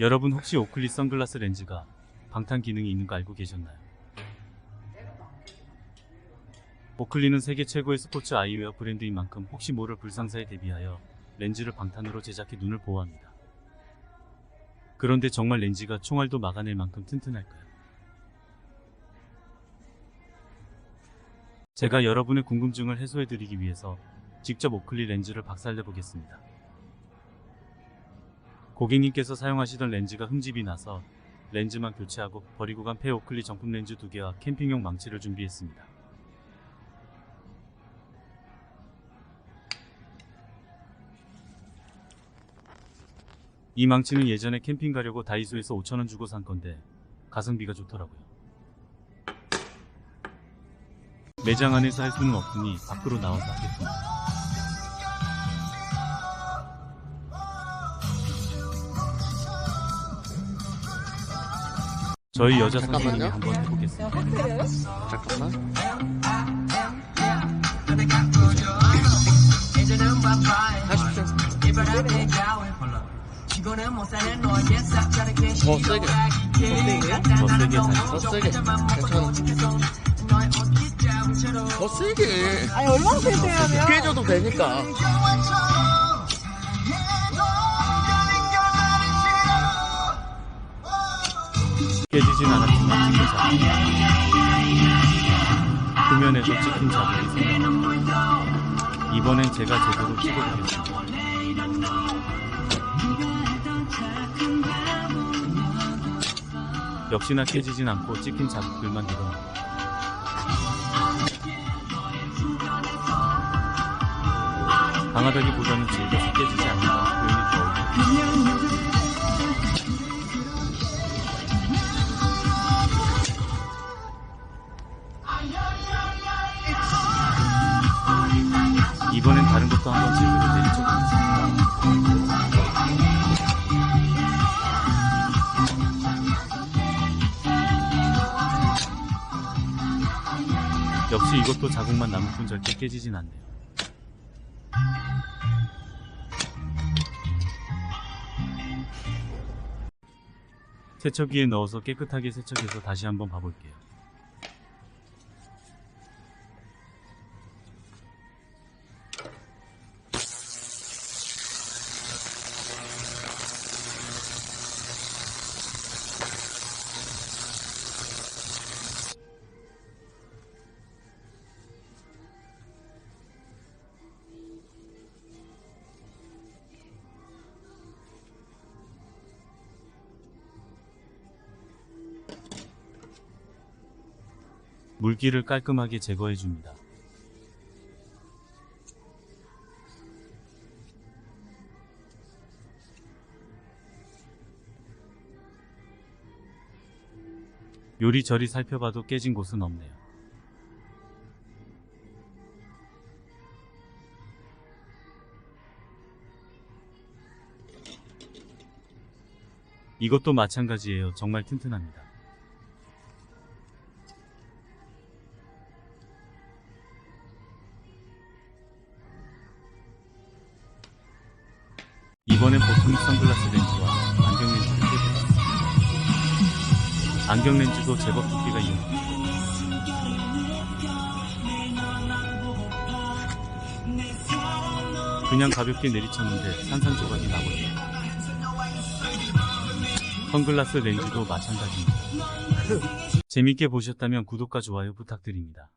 여러분 혹시 오클리 선글라스 렌즈가 방탄 기능이 있는 거 알고 계셨나요? 오클리는 세계 최고의 스포츠 아이웨어 브랜드인 만큼 혹시 모를 불상사에 대비하여 렌즈를 방탄으로 제작해 눈을 보호합니다. 그런데 정말 렌즈가 총알도 막아낼 만큼 튼튼할까요? 제가 여러분의 궁금증을 해소해드리기 위해서 직접 오클리 렌즈를 박살내 보겠습니다. 고객님께서 사용하시던 렌즈가 흠집이 나서 렌즈만 교체하고 버리고 간폐 오클리 정품 렌즈 두 개와 캠핑용 망치를 준비했습니다. 이 망치는 예전에 캠핑 가려고 다이소에서 5천원 주고 산 건데 가성비가 좋더라고요. 매장 안에서 할 수는 없으니 밖으로 나와서 하겠습니다. 저희 여자 선생님이 잠깐만요. 한번 해보겠습니다. 잠깐만. 하십시오. 더 세게. 더 세게 잘더 세게. 괜찮아. 더 세게. 아니 얼마나 세세하면 깨져도 되니까. 깨지진 않았지만 찍힌 자국. 표면에서 찍힌 자국이 생겨. 이번엔 제가 제대로 찍어보겠습니다. 역시나 깨지진 않고 찍힌 자국들만 늘어납니다. 강하다기보다는 질겨서 깨지지 않는다 표현이 더 어울립니다. 다른 것도 한번 제대로 내리쳐보겠습니다. 역시 이것도 자국만 남을 뿐 절대 깨지진 않네요. 세척기에 넣어서 깨끗하게 세척해서 다시 한번 봐볼게요. 물기를 깔끔하게 제거해 줍니다. 요리저리 살펴봐도 깨진 곳은 없네요. 이것도 마찬가지예요. 정말 튼튼합니다. 이번엔 보통 선글라스 렌즈와 안경 렌즈를 껴드렸습니다. 안경 렌즈도 제법 두께가 있는 그냥 가볍게 내리쳤는데 산산조각이 나버려요. 선글라스 렌즈도 마찬가지입니다. 재밌게 보셨다면 구독과 좋아요 부탁드립니다.